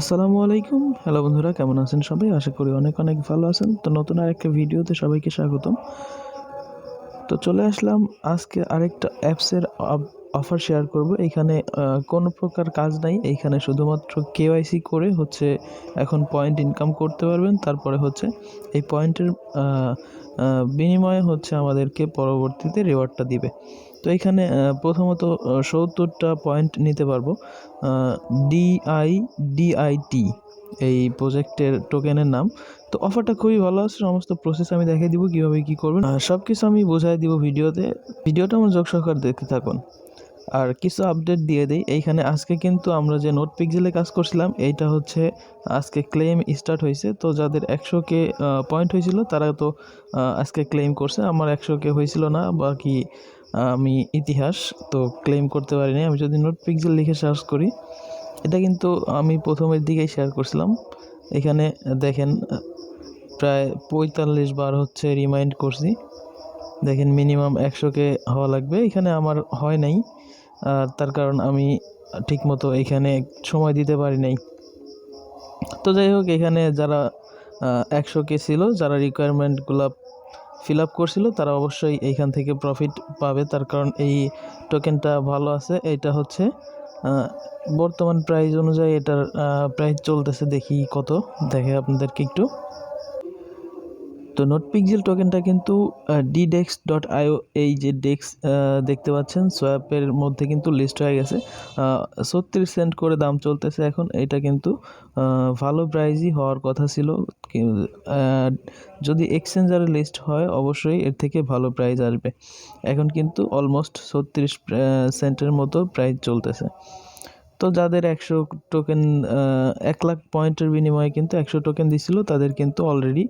আসসালামু আলাইকুম। হ্যালো বন্ধুরা, কেমন আছেন সবাই? আশা করি অনেক অনেক ভালো আছেন। তো নতুন আর একটা ভিডিওতে সবাইকে স্বাগতম। তো চলে আসলাম। আজকে আরেকটা অ্যাপসের অফার শেয়ার করব। এখানে কোনো প্রকার কাজ নাই। এইখানে শুধুমাত্র কেওয়াইসি করে হচ্ছে এখন পয়েন্ট ইনকাম করতে পারবেন। তারপরে হচ্ছে এই পয়েন্টের বিনিময়ে হচ্ছে আমাদেরকে পরবর্তীতে রিওয়ার্ডটা দিবে। তো এখানে প্রথমত সত্তরটা পয়েন্ট নিতে পারব। ডিআই ডিআইটি এই প্রজেক্টের টোকেনের নাম। তো অফারটা খুবই ভালো আছে, সমস্ত প্রসেস আমি দেখিয়ে দিব কীভাবে কী করবেন। সব কিছু আমি বোঝাই দিব ভিডিওতে। ভিডিওটা আমার যোগ সহকার দেখতে থাকুন। আর কিছু আপডেট দিয়ে দিই। এইখানে আজকে কিন্তু আমরা যে নোট পিক্সেলে কাজ করছিলাম, এইটা হচ্ছে আজকে ক্লেম স্টার্ট হয়েছে। তো যাদের একশো কে পয়েন্ট হয়েছিল, তারা তো আজকে ক্লেম করছে। আমার একশো কে হয়েছিল না, বাকি আমি ইতিহাস তো ক্লেম করতে পারিনি। আমি যদি নোট পিক্সেল লিখে সার্চ করি এটা কিন্তু আমি প্রথমের দিকেই শেয়ার করছিলাম। এখানে দেখেন প্রায় পঁয়তাল্লিশ বার হচ্ছে রিমাইন্ড করছি। দেখেন মিনিমাম একশোকে হওয়া লাগবে। এখানে আমার হয় নাই আর তার কারণ আমি ঠিকমতো এখানে সময় দিতে পারি নাই। তো যাই হোক, এখানে যারা একশো কে ছিল, যারা রিকোয়ারমেন্টগুলো ফিল আপ করছিল, তারা অবশ্যই এইখান থেকে প্রফিট পাবে। তার কারণ এই টোকেনটা ভালো আছে। এটা হচ্ছে বর্তমান প্রাইস অনুযায়ী এটার প্রাইস চলতেছে দেখি কত। দেখে আপনাদেরকে একটু তো নোট পিক্সেল টোকেনটা কিন্তু ডিডেক্স ডট আইও এই যে ডেক্স দেখতে পাচ্ছেন সোয়াপের মধ্যে কিন্তু লিস্ট হয়ে গেছে। ছত্রিশ সেন্ট করে দাম চলতেছে এখন। এটা কিন্তু ভালো প্রাইজই হওয়ার কথা ছিল। যদি এক্সচেঞ্জারে লিস্ট হয়, অবশ্যই এর থেকে ভালো প্রাইস আসবে। এখন কিন্তু অলমোস্ট ছত্রিশ সেন্টের মতো প্রাইস চলতেছে। তো যাদের একশো টোকেন এক লাখ পয়েন্টের বিনিময়ে কিন্তু একশো টোকেন দিছিল, তাদের কিন্তু অলরেডি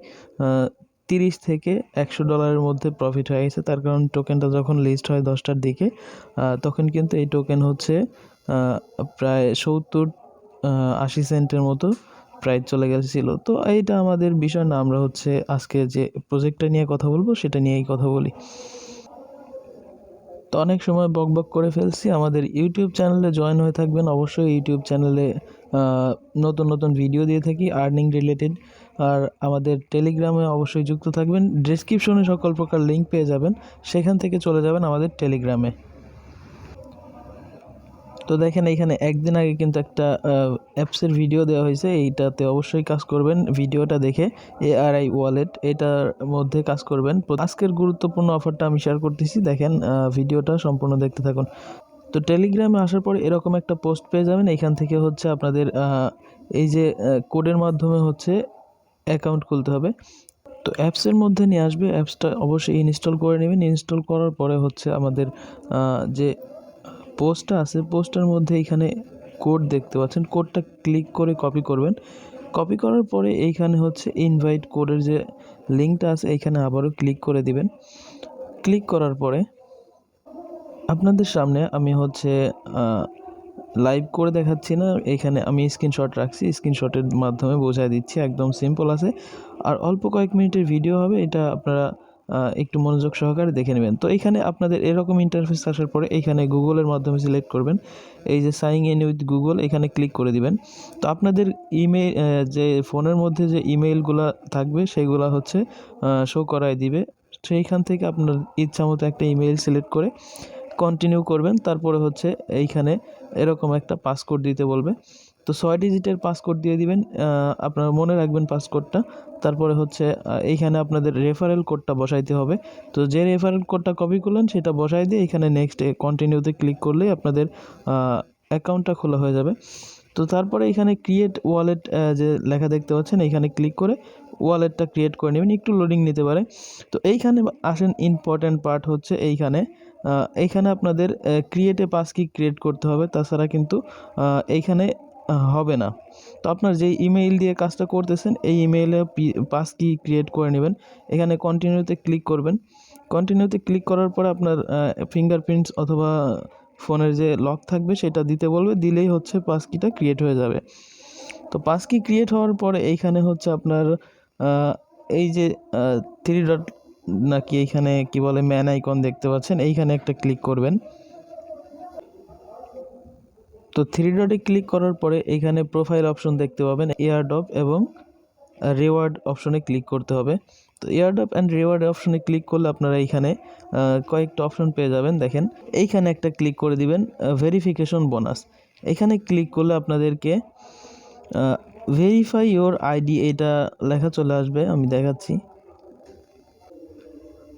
তিরিশ থেকে একশো ডলারের মধ্যে প্রফিট হয়ে গেছে। তার কারণ টোকেনটা যখন লিস্ট হয় দশটার দিকে তখন কিন্তু এই টোকেন হচ্ছে প্রায় সত্তর আশি সেন্টের মতো প্রাইস চলে গেছিল। তো এইটা আমাদের বিষয় না, আমরা হচ্ছে আজকে যে প্রজেক্টটা নিয়ে কথা বলব সেটা নিয়েই কথা বলি। তো অনেক সময় বক বক করে ফেলছি। আমাদের ইউটিউব চ্যানেলে জয়েন হয়ে থাকবেন। অবশ্যই ইউটিউব চ্যানেলে নতুন নতুন ভিডিও দিয়ে থাকি। আর্নিং রিলেটেড আর আমাদের টেলিগ্রামে অবশ্যই যুক্ত থাকবেন। ডিসক্রিপশনে সকল প্রকার লিঙ্ক পেয়ে যাবেন। সেখান থেকে চলে যাবেন আমাদের টেলিগ্রামে তো দেখেন এইখানে একদিন আগে কিন্তু একটা অ্যাপসের ভিডিও দেওয়া হয়েছে। এইটাতে অবশ্যই কাজ করবেন ভিডিওটা দেখে। এআরআই ওয়ালেট এটার মধ্যে কাজ করবেন। আজকের গুরুত্বপূর্ণ অফারটা আমি শেয়ার করতেছি। দেখেন ভিডিওটা সম্পূর্ণ দেখতে থাকুন। তো টেলিগ্রামে আসার পর এরকম একটা পোস্ট পেয়ে যাবেন। এখান থেকে হচ্ছে আপনাদের এই যে কোডের মাধ্যমে হচ্ছে অ্যাকাউন্ট খুলতে হবে। তো অ্যাপসের মধ্যে নিয়ে আসবে অ্যাপসটা অবশ্যই ইনস্টল করে নেবেন। ইনস্টল করার পরে হচ্ছে আমাদের যে পোস্টটা আছে পোস্টের মধ্যে এইখানে কোড দেখতে পাচ্ছেন। কোডটা ক্লিক করে কপি করবেন। কপি করার পরে এইখানে হচ্ছে ইনভাইট কোডের যে লিঙ্কটা আছে, এইখানে আবারও ক্লিক করে দিবেন। ক্লিক করার পরে আপনাদের সামনে আমি হচ্ছে লাইভ করে দেখাচ্ছি না। এখানে আমি স্ক্রিনশট রাখছি স্ক্রিনশটের মাধ্যমে বোঝাই দিচ্ছি, একদম সিম্পল আছে। আর অল্প কয়েক মিনিটের ভিডিও হবে, এটা আপনারা একটু মনোযোগ সহকারে দেখে নেবেন। তো এখানে আপনাদের এরকম ইন্টারফেস আসার পরে এখানে গুগলের মাধ্যমে সিলেক্ট করবেন। এই যে সাইন ইন উইথ গুগল এখানে ক্লিক করে দিবেন। তো আপনাদের ইমেল যে ফোনের মধ্যে যে ইমেইলগুলো থাকবে, সেগুলো হচ্ছে শো করায় দিবে। সেইখান থেকে আপনার ইচ্ছা মতো একটা ইমেইল সিলেক্ট করে কন্টিনিউ করবেন, তারপরে হচ্ছে এইখানে এরকম একটা পাসকোড দিতে বলবে। তো ছয় ডিজিটের পাসকোড দিয়ে দিবেন আপনারা মনে রাখবেন পাসকোডটা তারপরে হচ্ছে এইখানে আপনাদের রেফারেল কোডটা বসাইতে হবে। তো যে রেফারেল কোডটা কপি করলেন, সেটা বসাই দিয়ে এখানে নেক্সট কন্টিনিউতে ক্লিক করলেই আপনাদের অ্যাকাউন্টটা খোলা হয়ে যাবে। তো তারপরে এখানে ক্রিয়েট ওয়ালেট যে লেখা দেখতে পাচ্ছেন, এইখানে ক্লিক করে ওয়ালেটটা ক্রিয়েট করে নেবেন, একটু লোডিং নিতে পারে। তো এইখানে আসেন ইম্পর্ট্যান্ট পার্ট হচ্ছে এইখানে এইখানে আপনাদের ক্রিয়েটে পাস কি ক্রিয়েট করতে হবে, তাছাড়া কিন্তু এইখানে হবে না। তো আপনার যে ইমেইল দিয়ে কাজটা করতেছেন, এই ইমেইলে পাস কি ক্রিয়েট করে নেবেন। এখানে কন্টিনিউতে ক্লিক করবেন। কন্টিনিউতে ক্লিক করার পরে আপনার ফিঙ্গারপ্রিন্টস অথবা ফোনের যে লক থাকবে, সেটা দিতে বলবে, দিলেই হচ্ছে পাস কিটা ক্রিয়েট হয়ে যাবে। তো পাস কি ক্রিয়েট হওয়ার পরে এইখানে হচ্ছে আপনার এই যে থ্রি ডট নাকি এইখানে কি বলে ম্যান আইকন দেখতে পাচ্ছেন? এইখানে একটা ক্লিক করবেন। তো থ্রি ডটে ক্লিক করার পরে এখানে প্রোফাইল অপশন দেখতে পাবেন এয়ারডপ এবং রিওয়ার্ড অপশনে ক্লিক করতে হবে। তো এয়ারডপ অ্যান্ড রিওয়ার্ড অপশনে ক্লিক করলে আপনারা এইখানে কয়েকটা অপশন পেয়ে যাবেন। দেখেন, এইখানে একটা ক্লিক করে দিবেন ভেরিফিকেশন বোনাস এখানে ক্লিক করলে আপনাদেরকে ভেরিফাই ইওর আইডি এটা লেখা চলে আসবে, আমি দেখাচ্ছি।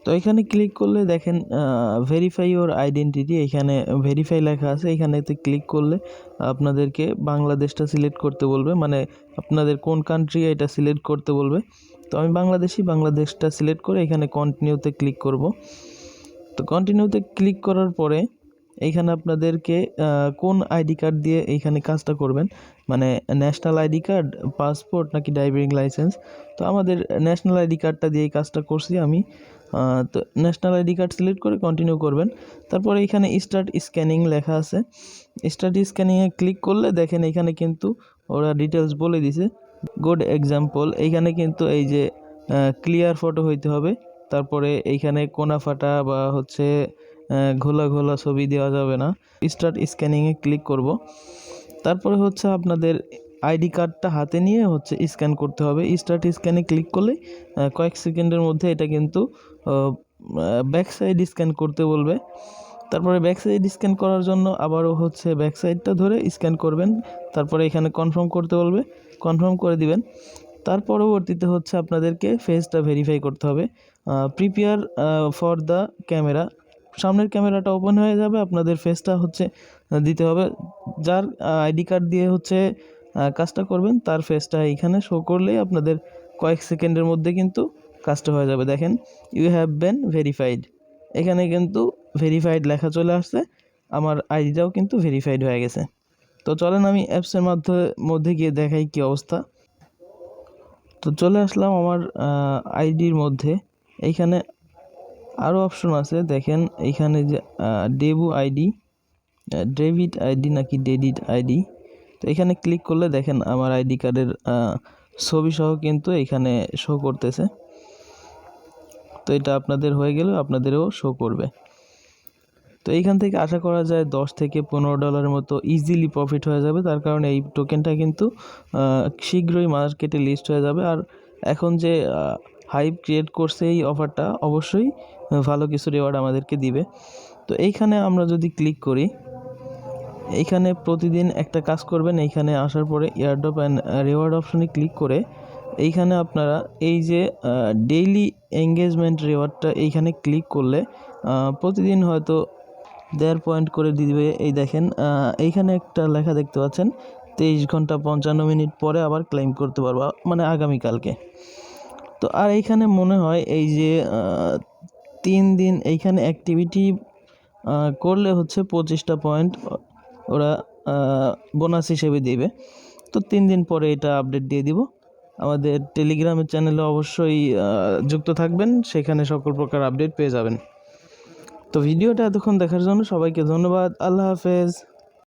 তো এখানে ক্লিক করলে দেখেন ভেরিফাই ওর আইডেন্টিটি এখানে ভেরিফাই লেখা আছে, এখানেতে ক্লিক করলে আপনাদেরকে বাংলাদেশটা সিলেক্ট করতে বলবে মানে আপনাদের কোন কান্ট্রি এটা সিলেক্ট করতে বলবে। তো আমি বাংলাদেশি, বাংলাদেশটা সিলেক্ট করে এখানে কন্টিনিউতে ক্লিক করব। তো কন্টিনিউতে ক্লিক করার পরে এইখানে আপনাদেরকে কোন আইডি কার্ড দিয়ে এইখানে কাজটা করবেন? মানে ন্যাশনাল আইডি কার্ড, পাসপোর্ট নাকি ড্রাইভিং লাইসেন্স? তো আমাদের ন্যাশনাল আইডি কার্ডটা দিয়ে এই কাজটা করছি আমি। তো ন্যাশনাল আইডি কার্ড সিলেক্ট করে কন্টিনিউ করবেন। তারপরে এখানে স্টার্ট স্ক্যানিং লেখা আছে। স্টার্ট স্ক্যানিংয়ে ক্লিক করলে দেখেন এখানে কিন্তু ওরা ডিটেলস বলে দিছে। গুড এক্সাম্পল, এইখানে কিন্তু এই যে ক্লিয়ার ফটো হইতে হবে। তারপরে এইখানে কোনা ফাটা বা হচ্ছে ঘোলা ঘোলা ছবি দেওয়া যাবে না। স্টার্ট স্ক্যানিংয়ে ক্লিক করব। তারপরে হচ্ছে আপনাদের আইডি কার্ডটা হাতে নিয়ে হচ্ছে স্ক্যান করতে হবে। স্টার্ট স্ক্যানে ক্লিক করলে কয়েক সেকেন্ডের মধ্যে এটা কিন্তু ব্যাক সাইড স্ক্যান করতে বলবে। তারপরে ব্যাক সাইড স্ক্যান করার জন্য আবারও হচ্ছে ব্যাক সাইডটা ধরে স্ক্যান করবেন। তারপরে এখানে কনফার্ম করতে বলবে। কনফার্ম করে দিবেন। তার পরবর্তীতে হচ্ছে আপনাদেরকে ফেসটা ভেরিফাই করতে হবে। প্রিপেয়ার ফর দ্য ক্যামেরা সামনের ক্যামেরাটা ওপেন হয়ে যাবে, আপনাদের ফেসটা হচ্ছে দিতে হবে। যার আইডি কার্ড দিয়ে হচ্ছে কাজটা করবেন, তার ফেসটা এইখানে শো করলেই আপনাদের কয়েক সেকেন্ডের মধ্যে কিন্তু কাজটা হয়ে যাবে। দেখেন ইউ হ্যাভ বেন ভেরিফাইড এখানে কিন্তু ভেরিফাইড লেখা চলে আসছে, আমার আইডিটাও কিন্তু ভেরিফাইড হয়ে গেছে। তো চলেন আমি অ্যাপসের মাধ্যমে, মধ্যে গিয়ে দেখাই কি অবস্থা। তো চলে আসলাম আমার আইডির মধ্যে। এইখানে আরও অপশন আছে, দেখেন এইখানে যে ডেবু আইডি ডেবিট আইডি নাকি ডেডিট আইডি। তো এখানে ক্লিক করলে দেখেন আমার আইডি কার্ডের ছবি সহ কিন্তু এখানে শো করতেছে। তো এটা আপনাদের হয়ে গেলে আপনাদেরও শো করবে। তো এইখান থেকে আশা করা যায় দশ থেকে পনেরো ডলারের মতো ইজিলি প্রফিট হয়ে যাবে। তার কারণে এই টোকেনটা কিন্তু শীঘ্রই মার্কেটে লিস্ট হয়ে যাবে। আর এখন যে হাইপ ক্রিয়েট করছে এই অফারটা অবশ্যই ভালো কিছু রেওয়ার্ড আমাদেরকে দিবে। তো এইখানে আমরা যদি ক্লিক করি, এইখানে প্রতিদিন একটা কাজ করবেন, এইখানে আসার পরে এয়ারড্রপ অ্যান্ড রেওয়ার্ড অপশনে ক্লিক করে, এইখানে আপনারা এই যে ডেইলি এঙ্গেজমেন্ট রেওয়ার্ডটা এইখানে ক্লিক করলে প্রতিদিন হয়তো দেড় পয়েন্ট করে দিবে। এই দেখেন এইখানে একটা লেখা দেখতে পাচ্ছেন, তেইশ ঘণ্টা পঞ্চান্ন মিনিট পরে আবার ক্লেম করতে পারবা মানে আগামীকালকে। তো আর এইখানে মনে হয় এই যে তিন দিন এইখানে অ্যাক্টিভিটি করলে হচ্ছে পঁচিশটা পয়েন্ট ওরা বোনাস হিসেবে দেবে। তো তিন দিন পরে এটা আপডেট দিয়ে দিব। আমাদের টেলিগ্রামের চ্যানেলে অবশ্যই যুক্ত থাকবেন। সেখানে সকল প্রকার আপডেট পেয়ে যাবেন। তো ভিডিওটা এতক্ষণ দেখার জন্য সবাইকে ধন্যবাদ। আল্লাহ হাফেজ।